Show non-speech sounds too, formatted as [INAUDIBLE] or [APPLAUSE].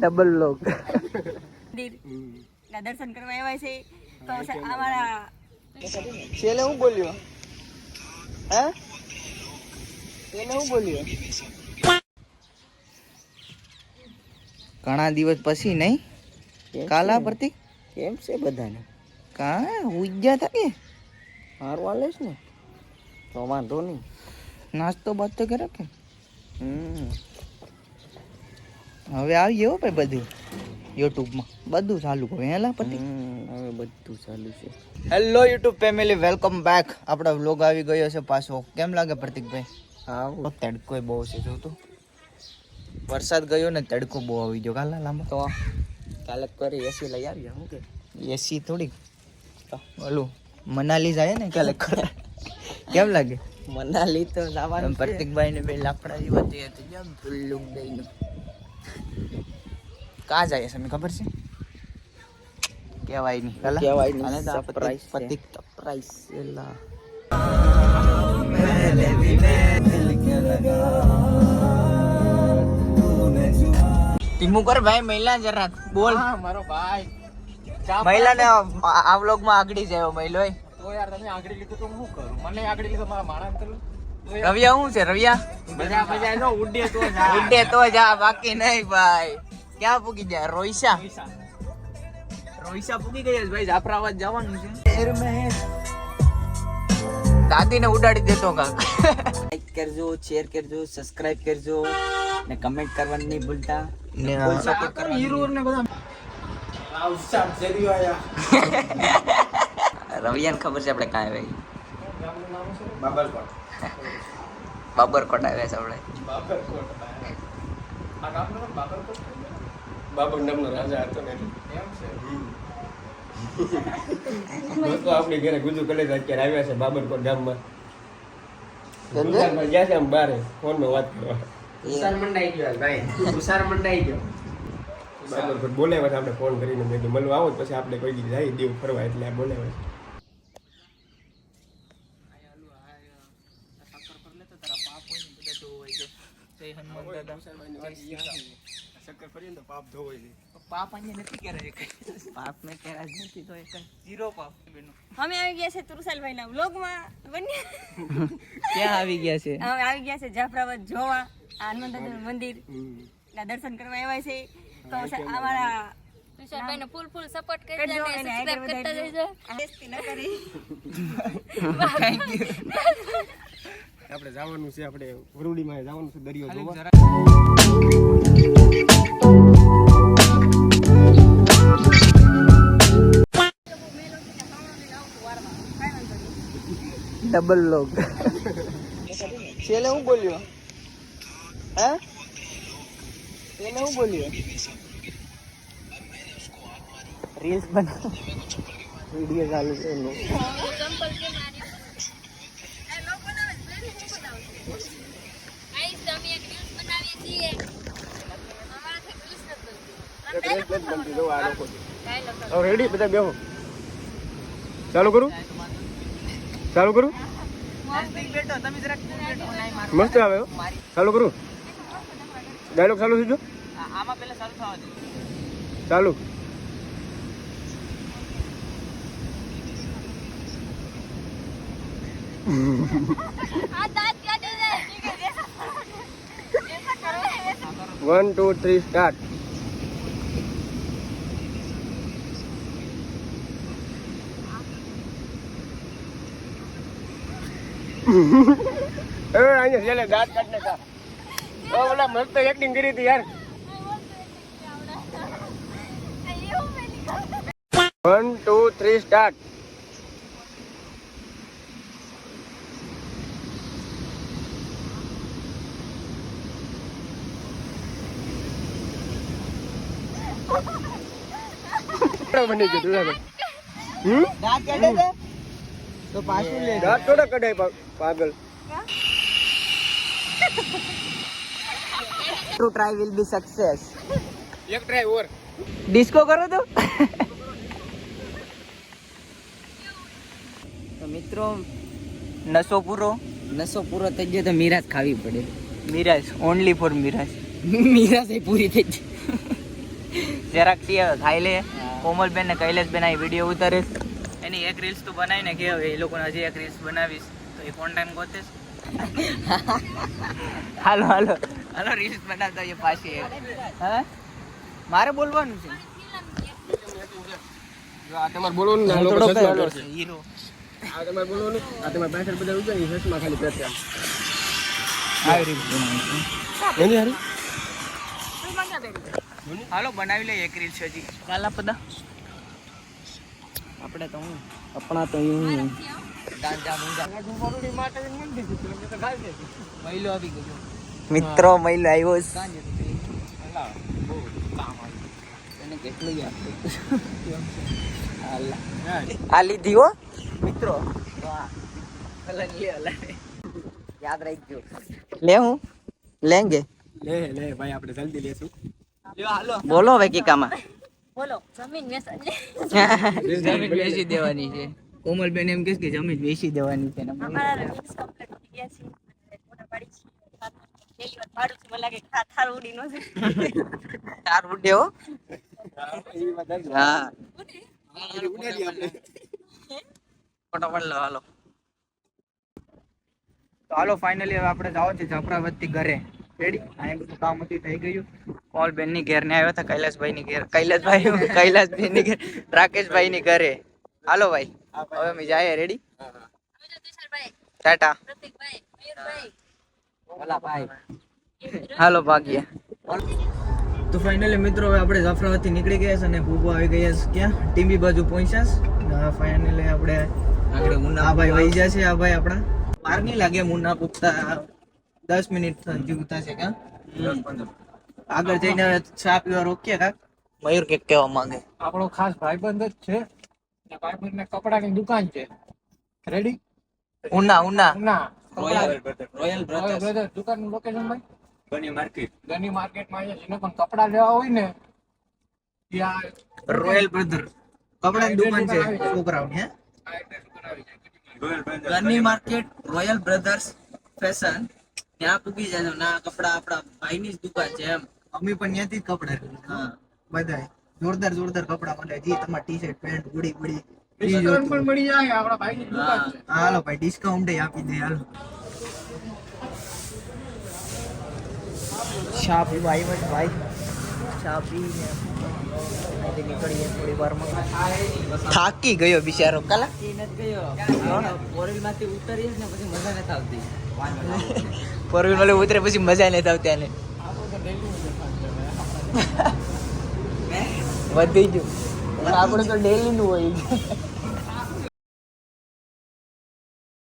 Double લોક દર્શન કરવા આવ્યા છે. તો અમારા છેલ્લે હું બોલ્યો? હે? છેલ્લે હું બોલ્યો? ઘણા દિવસ પછી નહીં? કાલા પ્રતિક કેમ છે બધાને? કા? ઉજ્જા થાય કે? સારું હાલે છે ને? તો વાંધો નહીં. નાસ્તો બાસ્તો કરે કે? હમ. હવે આવી ગયો ભાઈ બધું. યુટ્યુબમાં. બધું ચાલુ હવે હેલા પતિ. હવે બધું ચાલુ છે. Hello YouTube family welcome back આપણો વ્લોગ આવી ગયો છે પાછો. કેમ લાગે પ્રતિકભાઈ? હા તડકો બહુ છે જો તો. વરસાદ ગયો ને તડકો બહુ આવી ગયો. કાલા લાંબા. તો કાલે કરી એસી લઈ આવ્યા શું કે? એસી થોડીક ઓલું મનાલી જાય ને કાલે કેમ લાગે? મનાલી તો જવાનું પ્રતિકભાઈ ને બે લાકડા જેવા તે તો જેમ ફૂલ્લું દઈને. કા જાય છે ખબર છે? કહેવાય નહીં કહેવાય નહીં. સરપ્રાઈઝ પતિક સરપ્રાઈઝ એલા ધીમું કર ભાઈ મહિલા જરા બોલ. હા મારો ભાઈ. મહિલા ને આ વ્લોગમાં આગળી જાય મહિલો તો યાર તમે આગળ લીધું તો હું શું કરું? મને આગળ લીધું મારા માણસ રવિયા શું છે રવિયા? ઉડે તો જા ઉડે તો જા બાકી નહીં ભાઈ. ક્યાં પૂકી જાય? રોઈશા રોઈશા પૂકી ગઈ ભાઈ જાફરાબાદ જવાનું છે. દાદીને ઉડાડી દેતો કાક. લાઈક કરજો શેર કરજો સબસ્ક્રાઇબ કરજો ને કમેન્ટ કરવાનું નહીં ભૂલતા. ને સપોર્ટ કરવાનું હીરો ને બધા. આ ઉત્સાહ જરી આયા. રવિયાને ખબર છે આપણે કાંઈ ભાઈ. બાબરકોટ બાબરકોટ આવ્યા છે આપણે. બાબરકોટ. આ ગામનું બાબરકોટ બાબર નામનો રાજા હતો ને એમ છે? લોકો આપણી ઘરે ગુજુ કલેજ અત્યારે આવ્યા છે બાબરકોટ ગામમાં. ગુજરાતમાં ગયા છે આમ બારે. ફોનમાં વાત કરવા. હુશાર મંડાઈ ગયો ભાઈ. હુશાર મંડાઈ ગયો. બાબરકોટ બોલાવ્યા છે આપણે ફોન કરીને. મેં મળવા આવો તો પછી આપણે કોઈ જાય દેવ ફરવા. એટલે આ બોલાવ્યા દાદા. શક્કર ફરીને તો પાપ ધોવાય છે પાપ અહીંયા નથી કરે પાપ મેં જ નથી તો એક ઝીરો પાપ બેનો. અમે આવી ગયા છે તુરસાલભાઈ ના વ્લોગમાં. બન્યા. ક્યાં આવી ગયા છે? હવે આવી ગયા છે જાફરાબાદ જોવા. આ હનુમાન દાદાનું મંદિર. ના દર્શન કરવા આવ્યા છે. તો અમારા અમારા વિશાલભાઈને ફૂલ ફૂલ સપોર્ટ કરજો કરજો અને અને સબસ્ક્રાઇબ કરતા જજો આ ન કરી [LAUGHS] [LAUGHS] [LAUGHS] આપણે જવાનું છે આપણે વરુડીમાં જવાનું છે દરિયો જોવા. ડબલ લોગ છેલ્લે હું બોલ્યો? હે? છેલ્લે હું બોલ્યો? રીલ્સ બનાવ. વીડિયો ચાલુ છે એનો આઈસ તો અમે એક રીલ્સ બનાવીએ છીએ અમારાથી રીલ્સ નથી બનતી. એક રેસ નથી બનતી જોવા આ લોકો Dialogue કરો. હવે રેડી બધા બેહો ચાલુ કરું ચાલુ કરું બેઠો તમે જરાક મસ્ત આવે હો. ચાલુ કરું ડાયલોગ ચાલુ થઈ ગયો આમાં પેલા ચાલુ થવા દે ચાલુ આ દાંત કાઢી દે. વન ટુ થ્રી સ્ટાર્ટ [LAUGHS] એ અહીંયા છેલ્લે દાંત કાઢ નાખા ઓ ઓલા મસ્ત એક્ટિંગ કરી હતી યાર. વન ટુ થ્રી સ્ટાર્ટ બની ગયું હમ? દાંત કાઢે તો પાછું લે. દાંત થોડા કઢાય પા- પાગલ. To try will be success એક ટ્રાય ઓર ડિસ્કો કરો તો? તો મિત્રો નસો પૂરો. નસો પૂરો થઈ ગયો તો મિરાજ ખાવી પડે. Miraj only for Miraj. Miraj એ પૂરી થઈ ગઈ. જરાક ખાઈ લે. કોમલબેન ને કૈલેશબેન આ વીડિયો ઉતારે. એની એક રીલ્સ તો બનાવીને કે હવે એ લોકોને હજી એક રીલ્સ બનાવીશ. એ ટાઈમ ગોતે હાલો હાલો. હાલો રીલ્સ બનાવતા એ પાછી. હા? મારે બોલવાનું છે. જો આ તમારે બોલવાનું ના લોકો હીરો. આ તમારે બોલવાનું? આ તમારે પાછળ બધા ઊભા છે, હસમાં ખાલી આમ. આવી રીલ્સ બનાવી એની હારી? હાલો બનાવી લઈએ એક રીલ્સ હજી. કાલા પદા. આપણે તો હું. આપણા તો અહીં મિત્રો મહિલો આવ્યો છે. એને કેટલું યાદ આ લીધી હો. મિત્રો. યાદ રાખજો. લે હું. લેંગે. લે લે ભાઈ આપણે જલ્દી લેશું. બોલો હવે કીકામાં. બોલો જમીન વેચાણ [LAUGHS] જમીન વેચી દેવાની છે. કોમલબેન એમ કે છે કે જમીન વેચી દેવાની છે અમારા રીલ્સ કમ્પ્લીટ થઈ ગયા છે. અને પાડી છે. પહેલી વાર પાડું છું મને લાગે ખા થાર ઉડી નો છે ચાર ઉડે હો. હા. ફોટો પાડ લો હાલો. તો હાલો ફાઇનલી હવે આપણે જાવ છે ઝપરાવતી ઘરે. રેડી અહીં બધું કામ હતું થઈ ગયું. કોલ બેનની ઘેર ને આવ્યો હતા કૈલાસભાઈ ની ઘેર. કૈલાસભાઈ કૈલાસભાઈ ની ઘેર. રાકેશભાઈ ની ઘરે. હાલો ભાઈ. હવે અમે જઈએ રેડી ટાટા. હાલો ભાગ્યા. તો ફાઇનલી મિત્રો હવે આપણે જાફરાબાદથી નીકળી ગયા છે અને ભૂબો આવી ગયા છે ક્યાં? ટીમ્બી બાજુ પહોંચ્યા છે. ફાઇનલી આપણે આગળ મુન્ના આ ભાઈ વહી જશે આ ભાઈ આપણા. વાર નહીં લાગે મુન્ના પૂછતા દસ મિનિટ જીવતા છે ક્યાં? આગળ જઈને હવે ચા પીવા રોકીએ કાક? મયુર કે કહેવા માંગે. આપણો ખાસ ભાઈબંધ જ છે. ભાઈબંધ ને કપડાની દુકાન છે. Ready Una Una. Una. Royal royal brother દુકાનનું લોકેશન ભાઈ? ગની માર્કેટ. ગની માર્કેટમાં અહીંયા જેને પણ કપડા લેવા હોય ને ત્યાં રોયલ બ્રધર કપડાની દુકાન છે. છોકરાઓની હે? Gani market royal brothers fashion ત્યાં પૂગી જાય ના કપડા આપણા ભાઈની જ દુકાન છે એમ. અમે પણ ત્યાંથી જ કપડા હા. બધાય. જોરદાર જોરદાર કપડા મળે જે તમારા ટી શર્ટ પેન્ટ ગુડી ગુડી ડિસ્કાઉન્ટ પણ મળી જાય આપણા ભાઈની દુકાન છે. હાલો ભાઈ ડિસ્કાઉન્ટ આપી દે હાલો. ચા પીવા આવ્યા છે ભાઈ. ચા પીને નીકળીએ થોડી વારમાં. થાકી ગયો બિચારો કલા. ફોર વ્હીલ વાળો ઉતરે પછી મજા નથી આવતી આને. [LAUGHS] વધી ગયું. આપણે તો ડેલી નું હોય.